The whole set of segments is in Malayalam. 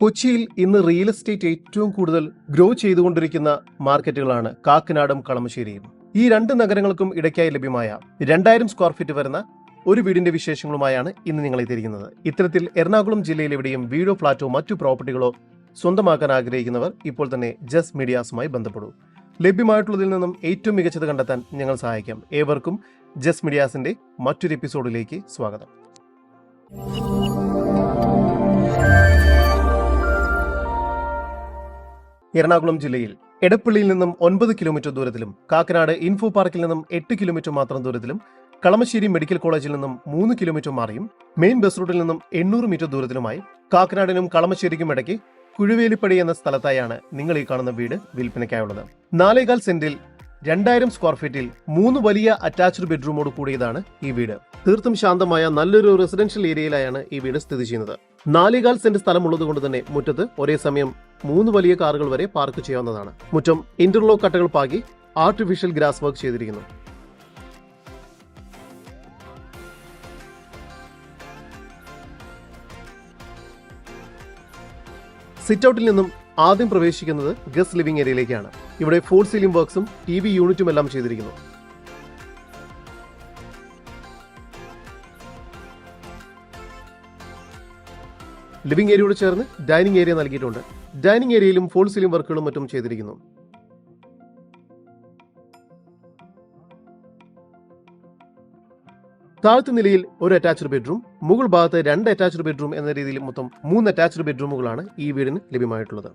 കൊച്ചിയിൽ ഇന്ന് റിയൽ എസ്റ്റേറ്റ് ഏറ്റവും കൂടുതൽ ഗ്രോ ചെയ്തുകൊണ്ടിരിക്കുന്ന മാർക്കറ്റുകളാണ് കാക്കനാടും കളമശ്ശേരിയും. ഈ രണ്ട് നഗരങ്ങൾക്കും ഇടയ്ക്കായി ലഭ്യമായ രണ്ടായിരം സ്ക്വയർ ഫീറ്റ് വരുന്ന ഒരു വീടിന്റെ വിശേഷങ്ങളുമായാണ് ഇന്ന് നിങ്ങളെ എത്തിയിരിക്കുന്നത് ഇത്തരത്തിൽ എറണാകുളം ജില്ലയിൽ എവിടെയും വീടോ ഫ്ളാറ്റോ മറ്റു പ്രോപ്പർട്ടികളോ സ്വന്തമാക്കാൻ ആഗ്രഹിക്കുന്നവർ ഇപ്പോൾ തന്നെ ജസ് മീഡിയാസുമായി ബന്ധപ്പെടൂ. ലഭ്യമായിട്ടുള്ളതിൽ നിന്നും ഏറ്റവും മികച്ചത് കണ്ടെത്താൻ ഞങ്ങൾ സഹായിക്കാം. ഏവർക്കും ജസ് മീഡിയാസിന്റെ മറ്റൊരു എപ്പിസോഡിലേക്ക് സ്വാഗതം. എറണാകുളം ജില്ലയിൽ എടപ്പള്ളിയിൽ നിന്നും ഒൻപത് കിലോമീറ്റർ ദൂരത്തിലും കാക്കനാട് ഇൻഫോ പാർക്കിൽ നിന്നും എട്ട് കിലോമീറ്റർ മാത്രം ദൂരത്തിലും കളമശ്ശേരി മെഡിക്കൽ കോളേജിൽ നിന്നും മൂന്ന് കിലോമീറ്റർ മാറിയും മെയിൻ ബസ് റൂട്ടിൽ നിന്നും എണ്ണൂറ് മീറ്റർ ദൂരത്തിലുമായി കാക്കനാടിനും കളമശ്ശേരിക്കും ഇടയ്ക്ക് കുഴുവേലിപ്പടി എന്ന സ്ഥലത്തായാണ് നിങ്ങൾ ഈ കാണുന്ന വീട് വിൽപ്പനയ്ക്കായുള്ളത്. നാലേകാൽ സെന്റിൽ രണ്ടായിരം സ്ക്വയർ ഫീറ്റിൽ മൂന്ന് വലിയ അറ്റാച്ച്ഡ് ബെഡ്റൂമോട് കൂടിയതാണ് ഈ വീട്. തീർത്തും ശാന്തമായ നല്ലൊരു റെസിഡൻഷ്യൽ ഏരിയയിലായാണ് ഈ വീട് സ്ഥിതി ചെയ്യുന്നത്. നാലേകാൽ സെന്റ് സ്ഥലമുള്ളത് കൊണ്ട് തന്നെ മുറ്റത്ത് ഒരേ സമയം മൂന്ന് വലിയ കാറുകൾ വരെ പാർക്ക് ചെയ്യാവുന്നതാണ്. മുറ്റം ഇന്റർലോക്ക് കട്ടകൾ പാകി ആർട്ടിഫിഷ്യൽ ഗ്രാസ് വർക്ക് ചെയ്തിരിക്കുന്നു. സിറ്റ് ഔട്ടിൽ നിന്നും ആദ്യം പ്രവേശിക്കുന്നത് ഗസ്റ്റ് ലിവിംഗ് ഏരിയയിലേക്കാണ് ഇവിടെ ഫോർ സീലിംഗ് വർക്ക്സും ടി വി യൂണിറ്റും എല്ലാം ചെയ്തിരിക്കുന്നു. ലിവിംഗ് ഏരിയയോട് ചേർന്ന് ഡൈനിങ് ഏരിയ നൽകിയിട്ടുണ്ട്. ഡൈനിങ് ഏരിയയിലും ഫോൾ സീലിംഗ് വർക്കുകളും മറ്റും ചെയ്തിരിക്കുന്നു. താഴത്തെ നിലയിൽ ഒരു അറ്റാച്ച്ഡ് ബെഡ്റൂം മുകൾ ഭാഗത്ത് രണ്ട് അറ്റാച്ച്ഡ് ബെഡ്റൂം എന്ന രീതിയിൽ മൊത്തം മൂന്ന് അറ്റാച്ച്ഡ് ബെഡ്റൂമുകളാണ് ഈ വീടിന് ലഭ്യമായിട്ടുള്ളത്.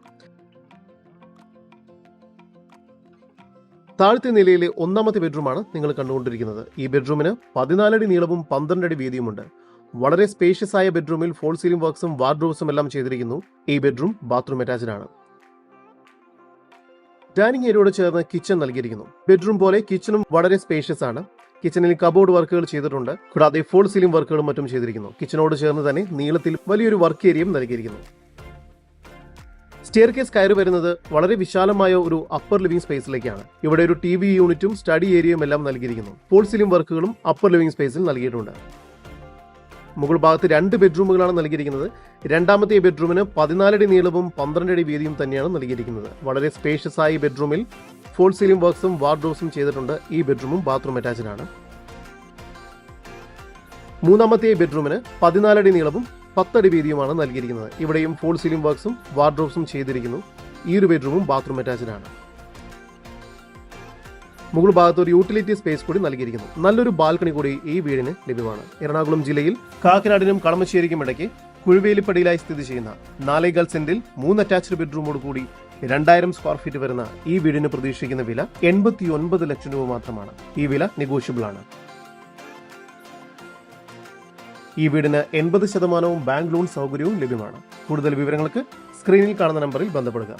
താഴത്തെ നിലയിലെ ഒന്നാമത്തെ ബെഡ്റൂമാണ് നിങ്ങൾ കണ്ടുകൊണ്ടിരിക്കുന്നത്. ഈ ബെഡ്റൂമിന് പതിനാലടി നീളവും പന്ത്രണ്ട് അടി വീതിയുമുണ്ട്. വളരെ സ്പേഷ്യസ് ആയ ബെഡ്റൂമിൽ ഫോൾ സീലിംഗ് വർക്ക്സും വാർഡ്രോബ്സും എല്ലാം ചെയ്തിരിക്കുന്നു. ഈ ബെഡ്റൂം ബാത്റൂം അറ്റാച്ച്ഡ് ആണ്. ഡൈനിങ് ഏരിയയോട് ചേർന്ന് കിച്ചൺ നൽകിയിരിക്കുന്നു. ബെഡ്റൂം പോലെ കിച്ചണും വളരെ സ്പേഷ്യസ് ആണ്. കിച്ചണിൽ കബോർഡ് വർക്കുകൾ ചെയ്തിട്ടുണ്ട്. കൂടാതെ ഫോൾ സീലിംഗ് വർക്കുകളും മറ്റും ചെയ്തിരിക്കുന്നു. കിച്ചണോട് ചേർന്ന് തന്നെ നീളത്തിൽ വലിയൊരു വർക്ക് ഏരിയയും നൽകിയിരിക്കുന്നു. സ്റ്റെയർ കേസ് കയറി വരുന്നത് വളരെ വിശാലമായ ഒരു അപ്പർ ലിവിംഗ് സ്പേസിലേക്കാണ് ഇവിടെ ഒരു ടി വി യൂണിറ്റും സ്റ്റഡി ഏരിയയും എല്ലാം നൽകിയിരിക്കുന്നു. ഫോൾ സീലിംഗ് വർക്കുകളും അപ്പർ ലിവിംഗ് സ്പേസിൽ നൽകിയിട്ടുണ്ട്. മുകൾ ഭാഗത്ത് രണ്ട് ബെഡ്റൂമുകളാണ് നൽകിയിരിക്കുന്നത്. രണ്ടാമത്തെ ബെഡ്റൂമിന് പതിനാലടി നീളവും പന്ത്രണ്ട് അടി വീതിയും തന്നെയാണ് നൽകിയിരിക്കുന്നത്. വളരെ സ്പേഷ്യസ് ആയി ബെഡ്റൂമിൽ ഫോൾ സീലിംഗ് വർക്ക്സും വാർഡ്രോസും ചെയ്തിട്ടുണ്ട്. ഈ ബെഡ്റൂമും ബാത്റൂം അറ്റാച്ച്ഡ് ആണ്. മൂന്നാമത്തെ ബെഡ്റൂമിന് പതിനാലടി നീളവും പത്തടി വീതിയുമാണ് നൽകിയിരിക്കുന്നത്. ഇവിടെയും ഫോൾ സീലിംഗ് വർക്ക്സും വാർഡ്രോബ്സും ചെയ്തിരിക്കുന്നു. ഈ ഒരു ബെഡ്റൂമും ബാത്റൂം അറ്റാച്ച്ഡ് ആണ്. മുകൾ ഭാഗത്ത് ഒരു യൂട്ടിലിറ്റി സ്പേസ് കൂടി നൽകിയിരിക്കുന്നു. നല്ലൊരു ബാൽക്കണി കൂടി ഈ വീടിന് ലഭ്യമാണ്. എറണാകുളം ജില്ലയിൽ കാക്കനാടിനും കളമശ്ശേരിക്കും ഇടയ്ക്ക് കുഴുവേലിപ്പടിയിലായി സ്ഥിതി ചെയ്യുന്ന നാലേകാൽ സെന്റിൽ മൂന്ന് അറ്റാച്ച്ഡ് ബെഡ്റൂമോട് കൂടി രണ്ടായിരം സ്ക്വയർ ഫീറ്റ് വരുന്ന ഈ വീടിന് പ്രതീക്ഷിക്കുന്ന വില എൺപത്തി ഒൻപത് ലക്ഷം രൂപ മാത്രമാണ്. ഈ വില നെഗോഷ്യബിൾ ആണ്. ഈ വീടിന് എൺപത് ശതമാനവും ബാങ്ക് ലോൺ സൗകര്യവും ലഭ്യമാണ്. കൂടുതൽ വിവരങ്ങൾക്ക് സ്ക്രീനിൽ കാണുന്ന നമ്പറിൽ ബന്ധപ്പെടുക.